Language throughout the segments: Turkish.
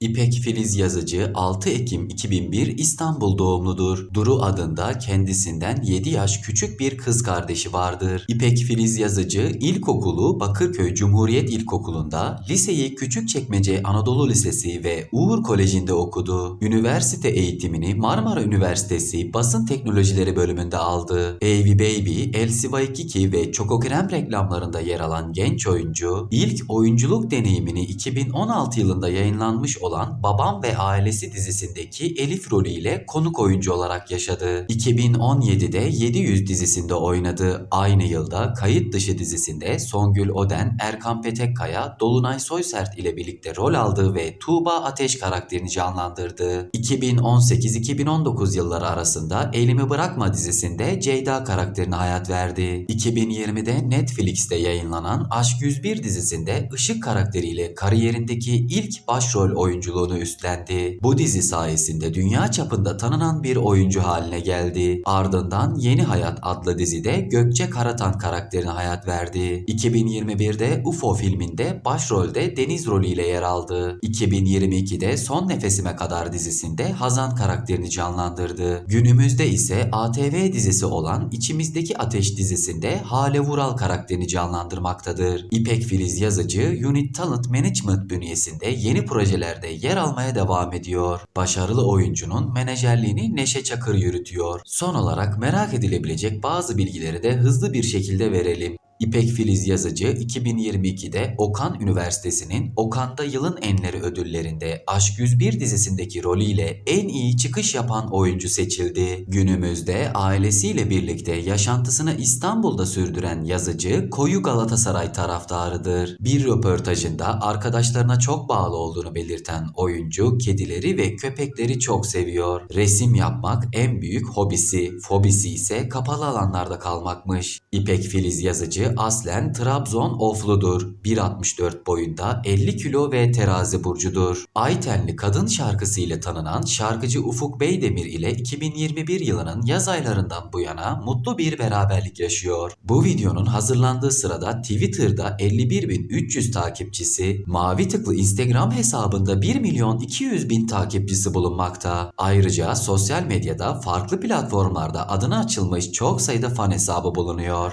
İpek Filiz Yazıcı 6 Ekim 2001 İstanbul doğumludur. Duru adında kendisinden 7 yaş küçük bir kız kardeşi vardır. İpek Filiz Yazıcı ilkokulu Bakırköy Cumhuriyet İlkokulu'nda, liseyi Küçükçekmece Anadolu Lisesi ve Uğur Koleji'nde okudu. Üniversite eğitimini Marmara Üniversitesi Basın Teknolojileri bölümünde aldı. Baby Baby, El Sivaikiki ve Choco Krem reklamlarında yer alan genç oyuncu, ilk oyunculuk deneyimini 2016 yılında yayınlanmış olan Babam ve Ailesi dizisindeki Elif rolüyle konuk oyuncu olarak yaşadı. 2017'de 700 dizisinde oynadı. Aynı yılda Kayıt Dışı dizisinde Songül Oden, Erkan Petekkaya, Dolunay Soysert ile birlikte rol aldı ve Tuğba Ateş karakterini canlandırdı. 2018-2019 yılları arasında Elimi Bırakma dizisinde Ceyda karakterine hayat verdi. 2020'de Netflix'te yayınlanan Aşk 101 dizisinde Işık karakteriyle kariyerindeki ilk başrol oyunculuğunu üstlendi. Bu dizi sayesinde dünya çapında tanınan bir oyuncu haline geldi. Ardından Yeni Hayat adlı dizide Gökçe Karatan karakterine hayat verdi. 2021'de UFO filminde başrolde Deniz rolüyle yer aldı. 2022'de Son Nefesime Kadar dizisinde Hazan karakterini canlandırdı. Günümüzde ise ATV dizisi olan İçimizdeki Ateş dizisinde Hale Vural karakterini canlandırmaktadır. İpek Filiz Yazıcı, Unit Talent Management bünyesinde yeni projelerde yer almaya devam ediyor. Başarılı oyuncunun menajerliğini Neşe Çakır yürütüyor. Son olarak merak edilebilecek bazı bilgileri de hızlı bir şekilde verelim. İpek Filiz Yazıcı 2022'de Okan Üniversitesi'nin Okan'da Yılın Enleri ödüllerinde Aşk 101 dizisindeki rolüyle en iyi çıkış yapan oyuncu seçildi. Günümüzde ailesiyle birlikte yaşantısını İstanbul'da sürdüren yazıcı koyu Galatasaray taraftarıdır. Bir röportajında arkadaşlarına çok bağlı olduğunu belirten oyuncu kedileri ve köpekleri çok seviyor. Resim yapmak en büyük hobisi, fobisi ise kapalı alanlarda kalmakmış. İpek Filiz Yazıcı aslen Trabzon Oflu'dur. 1.64 boyunda 50 kilo ve terazi burcudur. Aytenli kadın şarkısı ile tanınan şarkıcı Ufuk Beydemir ile 2021 yılının yaz aylarından bu yana mutlu bir beraberlik yaşıyor. Bu videonun hazırlandığı sırada Twitter'da 51.300 takipçisi, mavi tıklı Instagram hesabında 1 milyon 200 bin takipçisi bulunmakta. Ayrıca sosyal medyada farklı platformlarda adına açılmış çok sayıda fan hesabı bulunuyor.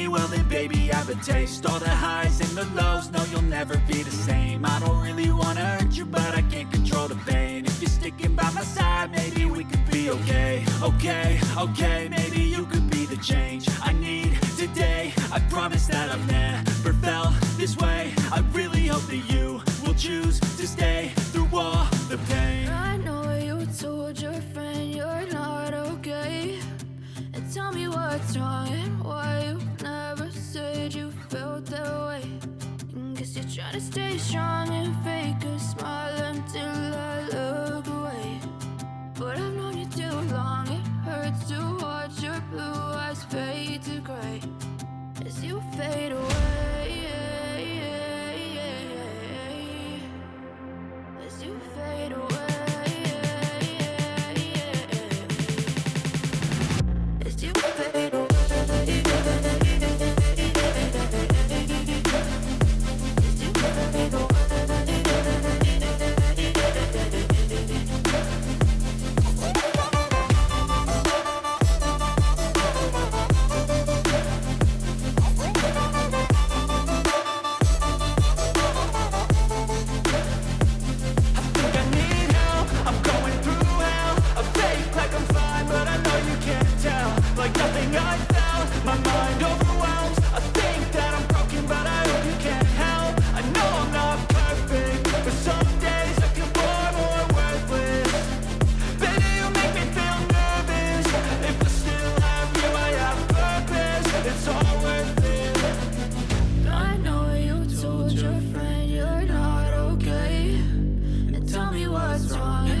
Well, then, baby, have a taste. All the highs and the lows, no, you'll never be the same. I don't really wanna hurt you, but I can't control the pain. If you're sticking by my side, maybe we could be okay. Okay, okay, like nothing I felt My mind overwhelms. I think that I'm broken but I hope you can help. I know I'm not perfect But some days I feel more worthless Baby you make me feel nervous. If I still have you I have purpose. It's all worth it. I know you told your friend you're not okay. Tell me what's wrong